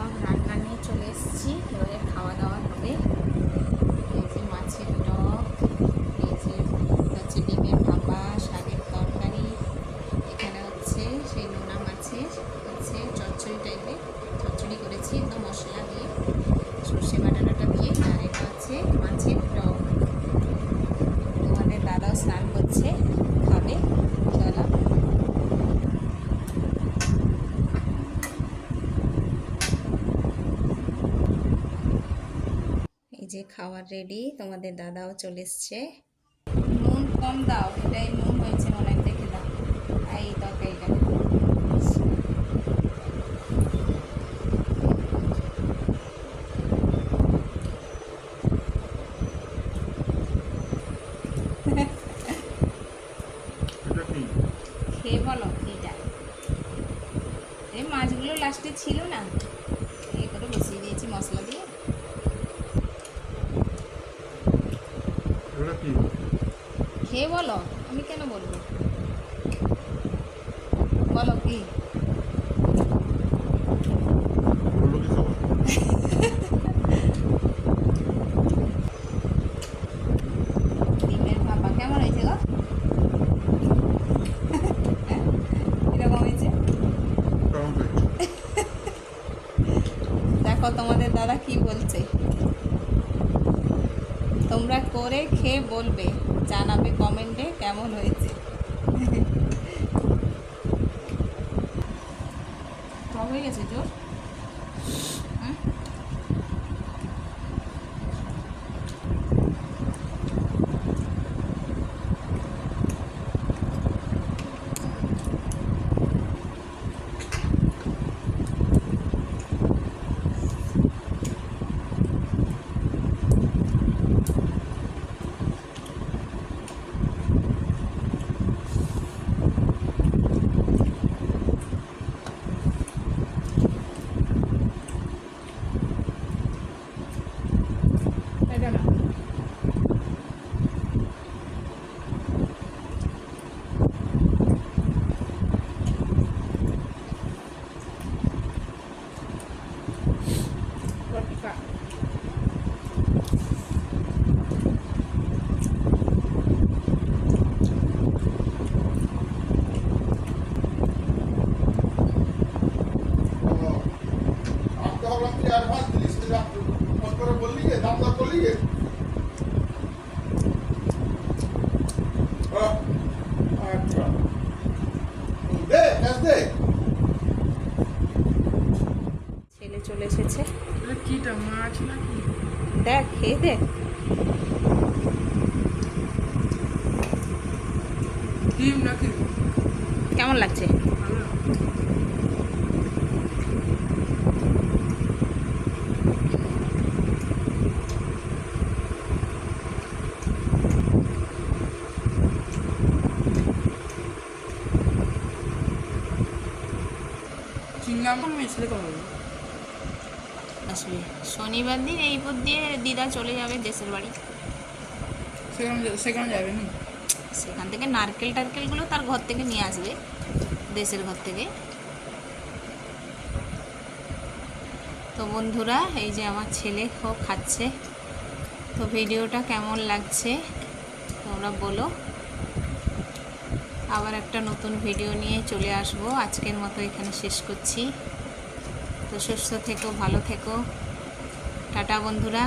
সব রান্না নিয়ে চলে এসেছি। এবারে খাওয়া দাওয়া হবে। এই যে মাছের টক, এই যে হচ্ছে ডিমের ভাপা, শাকের তরকারি, এখানে হচ্ছে সেই নোনা মাছের হচ্ছে চচ্চড়ি টাইপের চচ্চড়ি করেছি একদম মশলা দিয়ে। সর্ষে বাটাটা দিয়ে, আর এটা হচ্ছে মাছের টক। তোমাদের দাদাও স্নান করছে খাবে চলো এই যে খাবার রেডি তোমাদের দাদাও চলে এসছে। নুন কম দাও এটাই নুন হয়েছে মনে হয় দেখে দাও। এই তরকারিটা। এটা কি? খেয়ে বলো এইটা। এই মাছগুলো লাস্টে ছিল না এই করে বসিয়ে দিয়েছি মশলা দিয়ে এটা কি খেয়ে বলো আমি কেন বলব? বলো কি? কি দেখো তোমাদের দাদা কি বলছে। তোমরা করে খেয়ে বলবে। জানাবে কমেন্টে কেমন হয়েছে। হয়ে গেছে জোর? no, no. চলে এসেছে। দেখ খেয়ে দেখ কেমন লাগছে? ভালো চিংড়াম মিশলে কবে আসবে শনিবার দিন এই পর দিয়ে দিদা চলে যাবে দেশের বাড়ি। সেখানে যাবে নি? সেখান থেকে নারকেল টারকেলগুলো তার ঘর থেকে নিয়ে আসবে দেশের ঘর থেকে। তো বন্ধুরা এই যে আমার ছেলে ও খাচ্ছে। তো ভিডিওটা কেমন লাগছে তোমরা বলো। আবার একটা নতুন ভিডিও নিয়ে চলে আসব। আজকের মতো এখানে শেষ করছি। তো সুস্থ থেকো ভালো থেকো। টাটা বন্ধুরা।